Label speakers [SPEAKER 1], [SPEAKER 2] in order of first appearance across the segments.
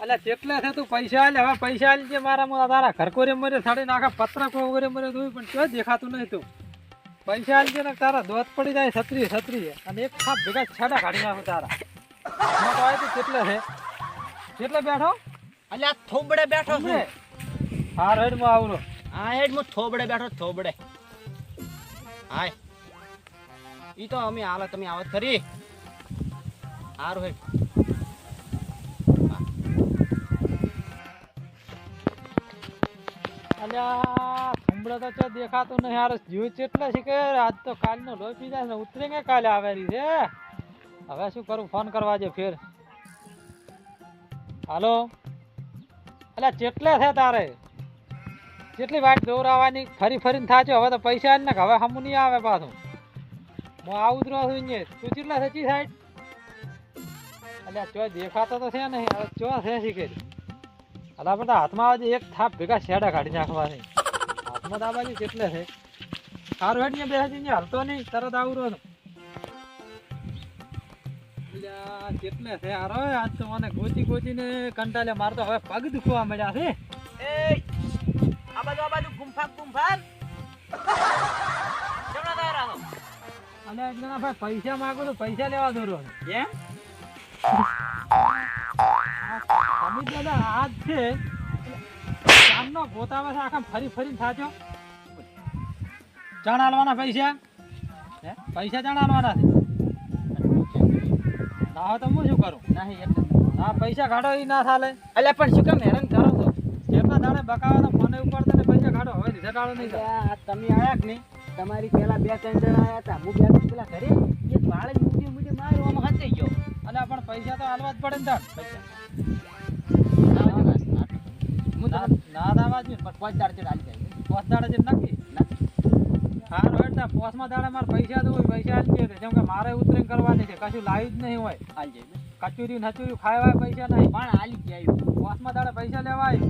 [SPEAKER 1] અલ્યા કેટલે છે તું પૈસા આલે હવે પૈસા આલી છે મારા માં તારા ઘરકોરે મરે સાડી નાખા પત્રક વગેરે મરે જોયું પણ ક્યાં દેખાતું નહીં તું. પૈસા આલી છે ને તારા દોત પડી જાય છત્રી છત્રી અને એક ખાપ ભેગા છાડા કાઢી નાખું તારા. હું તો આવી કેટલા છે? કેટલા બેઠો?
[SPEAKER 2] અલ્યા થોબડે બેઠો છે?
[SPEAKER 1] હા રેડમાં આવરો.
[SPEAKER 2] આ હેડમાં થોબડે બેઠો થોબડે. હાય. ઈ તો અમે હાલ તમે આવત કરી હારું હેડ.
[SPEAKER 1] અલ્યા થંભળો તો દેખાતું નહીં. યાર જીવ ચેટલે છે કે આજ તો કાલનો લોહી પી જાય ને ઉતરે કે કાલે આવેલી છે. હવે શું કરું? ફોન કરવા જે ફેર. હાલો? અલ્યા, ચેટલે છે તારે? કેટલી વાટ દોરાવાની? ફરી ફરીને થાચો. હવે તો પૈસા ને હવે હમું નહીં આવે પાછું. હું આવું જ રહ્યો છું. તું કેટલા સચી સાઈડ અલ્યા, ચો દેખાતો તો છે નહીં. હવે ચો છે શીખે અલા બધા હાથમાં આવે એક થાપ ભેગા શેડા કાઢી નાખવાની. હાથમાં દાબાજી કેટલે છે? સારું હેડ ને બેસી ને હાલતો નહીં તરત આવું રહ્યો કેટલે છે? આરો આજ તો મને ગોચી ગોચીને કંટાળે માર તો હવે પગ દુખવા મળ્યા છે.
[SPEAKER 2] એ આ બાજુ આ બાજુ ગુંફા ગુંફા જમણા દાયરા નો
[SPEAKER 1] અને એટલે ભાઈ પૈસા માંગો તો પૈસા લેવા દોરો
[SPEAKER 2] એમ?
[SPEAKER 1] અમિત દાદા આજ છે. ચાંદનો ગોતાવા છે આખા ફરી ફરીને થાચો ચાણ હાલવાના પૈસા? હે? પૈસા ચાણ હાલવાના છે? ના હોય તો હું શું કરું?
[SPEAKER 2] નહીં એટલે
[SPEAKER 1] ના પૈસા કાઢો એ ના ચાલે
[SPEAKER 2] એટલે પણ શું કામ હેરાન કરો છો?
[SPEAKER 1] જેટલા દાડે બકાવે તો મને ઉપાડતા ને પૈસા કાઢો. હવે લીધા કાઢો નહીં
[SPEAKER 2] આ તમે આવ્યા કે નહીં? તમારી પેલા બે ત્રણ જણા આવ્યા હતા. હું બે પેલા ઘરે એક વાળે મૂકી મૂકી માર્યો આમાં હંતાઈ ગયો.
[SPEAKER 1] અલ્યા પણ પૈસા તો હાલવા જ પડે ને તાર.
[SPEAKER 2] પૈસા. હું
[SPEAKER 1] ના દાવા જોઈએ
[SPEAKER 2] પણ પાંચ દાડે હાલી જાય.
[SPEAKER 1] પોસ દાડે છે નક્કી? હા રોહિત પોસમાં દાડે મારે પૈસા તો પૈસા આલી છે. જેમ કે મારે ઉતરેન કરવાની છે કશું લાવી જ નહીં હોય.
[SPEAKER 2] હાલ જાય.
[SPEAKER 1] કચુરી નચુરી ખાવા પૈસા નહીં.
[SPEAKER 2] પણ હાલી જાય.
[SPEAKER 1] પોસમાં દાડે પૈસા લેવાય.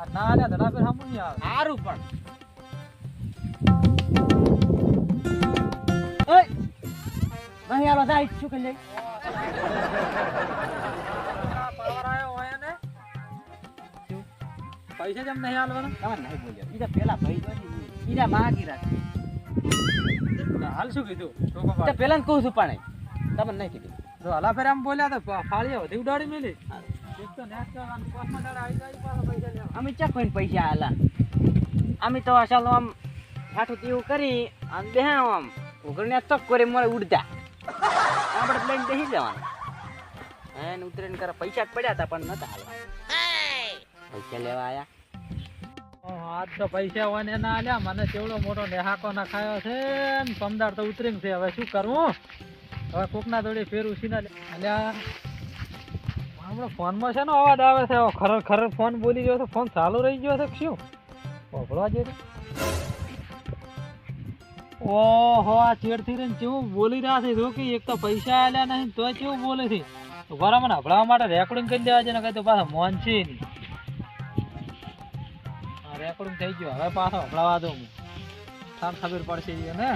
[SPEAKER 1] આ ના આલ્યા ધડા પર આવે.
[SPEAKER 2] સારું પણ. નહીં હાલો જાય શું કરી
[SPEAKER 1] પૈસા જેમ નહીં હાલવાના?
[SPEAKER 2] તમે નહીં બોલ્યો બીજા પેલા ભાઈ તો બીજા માગી રાખ.
[SPEAKER 1] હાલ શું કીધું?
[SPEAKER 2] તો. પેલા ને કહું છું પણ તમે નહીં કીધું.
[SPEAKER 1] તો હલા ફેર આમ બોલ્યા તો ફાળીએ વધી. ઉડાડી મેલી. પૈસા
[SPEAKER 2] અમે ચા કોઈ પૈસા હાલા અમે તો અસલ આમ હાથું તેવું કરી અને બે આમ. ઉઘરને તક કરી મળે ઉડતા. આપણે પ્લેન બેસી જવાનું. એને ઉતરીને કરે પૈસા જ પડ્યા હતા પણ નતા હાલવા. પૈસા લેવા
[SPEAKER 1] આજ તો પૈસા હોય ને આલ્યા. મને કેવડો મોટો નેહાકો નખાયો છે ને પમદાર તો ઉતરીને છે. હવે શું કરવું હવે કોકના જોડે ફેર ઉછીના અલ્યા. હમણાં ફોનમાં છે ને અવાજ આવે છે? હવે ખરો ખરો ફોન બોલી ગયો છે. ફોન ચાલુ રહી ગયો છે શું? ઓભળવા જે ઓહો, આ ચેડથી રહીને કેવું બોલી રહ્યા છે? જો એક તો પૈસા આલ્યા નહીં, તોય કેવું બોલે છે? તો બરાબર મને હભળાવવા માટે રેકોર્ડિંગ કરી દેવા છે ને કઈ તો પાછા મોન છે નહીં રેકોર્ડિંગ થઈ ગયું. હવે પાછો હભળાવા દઉં સામ ખબર પડશે ને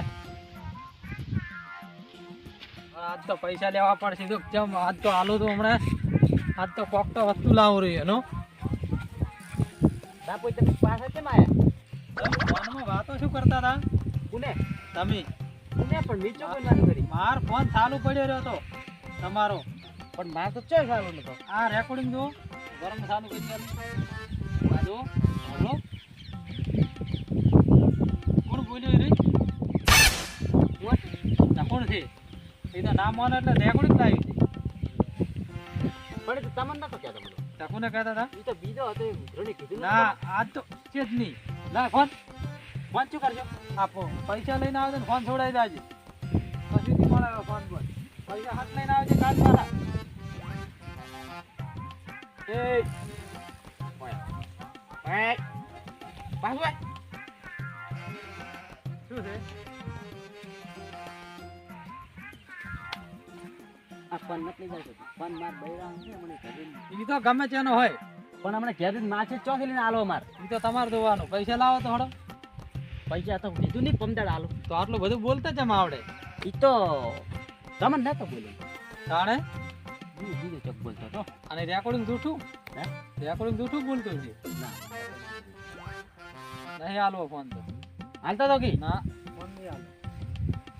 [SPEAKER 1] આજ તો પૈસા લેવા પડશે. તો કેમ આજ તો હાલો તો હમણાં. આજ તો કોક તો વસ્તુ લાવું રહ્યું એનો.
[SPEAKER 2] બાપુ તમે પાછા કેમ આયા?
[SPEAKER 1] ફોનમાં વાતો શું કરતા હતા?
[SPEAKER 2] કોને?
[SPEAKER 1] તમે?
[SPEAKER 2] કોને પણ નીચો કોઈ વાત કરી?
[SPEAKER 1] માર ફોન ચાલુ પડ્યો રહ્યો તો. તમારો.
[SPEAKER 2] પણ મારે તો ચે સારું નતો.
[SPEAKER 1] આ રેકોર્ડિંગ જો. ગરમ ચાલુ કરી ચાલુ આ જો હાલો. ના કોણ છે. એ તો નામ માનો એટલે રેકોર્ડિંગ લાવી છે
[SPEAKER 2] પણ તો તમને નતો કહેતો મને.
[SPEAKER 1] તકુને કોને કહેતા હતા?
[SPEAKER 2] એ તો બીજો હતો ઉઘરણે કીધું
[SPEAKER 1] ના આજ તો છે જ નહીં. ના ફોન.
[SPEAKER 2] ફોન શું કરજો?
[SPEAKER 1] આપો. પૈસા લઈને આવજો ને ફોન છોડાવી દેજો પછી થી મળે ફોન પર પૈસા હાથ લઈને આવજો કાલ મારા
[SPEAKER 2] એ પાછું આય.
[SPEAKER 1] શું છે?
[SPEAKER 2] આ ફોન નથી લઈ જતો ફોન માર બૈરા છે મને ઘરે
[SPEAKER 1] એ તો ગમે તેનો હોય.
[SPEAKER 2] પણ અમને ઘેર માછે ચોથી લઈને આલો માર
[SPEAKER 1] એ તો તમારે જોવાનું. પૈસા લાવો તો હડો.
[SPEAKER 2] પૈસા તો કીધું નહીં પમદાડ આલો.
[SPEAKER 1] તો આટલું બધું બોલતા જ આવડે.
[SPEAKER 2] ઈ તો તમને નતો બોલ્યો.
[SPEAKER 1] જાણે
[SPEAKER 2] બીજું બીજું ચોક બોલતો તો
[SPEAKER 1] અને રેકોર્ડિંગ જૂઠું?
[SPEAKER 2] હે?
[SPEAKER 1] રેકોર્ડિંગ જૂઠું બોલતો છે.
[SPEAKER 2] ના.
[SPEAKER 1] નહીં હાલવો ફોન તો.
[SPEAKER 2] હાલતો તો કી?
[SPEAKER 1] ના. ફોન નહીં હાલો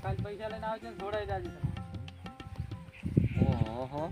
[SPEAKER 1] કાલ પૈસા લઈને આવજો જોડાઈ જાજો તમે.
[SPEAKER 2] ઓહો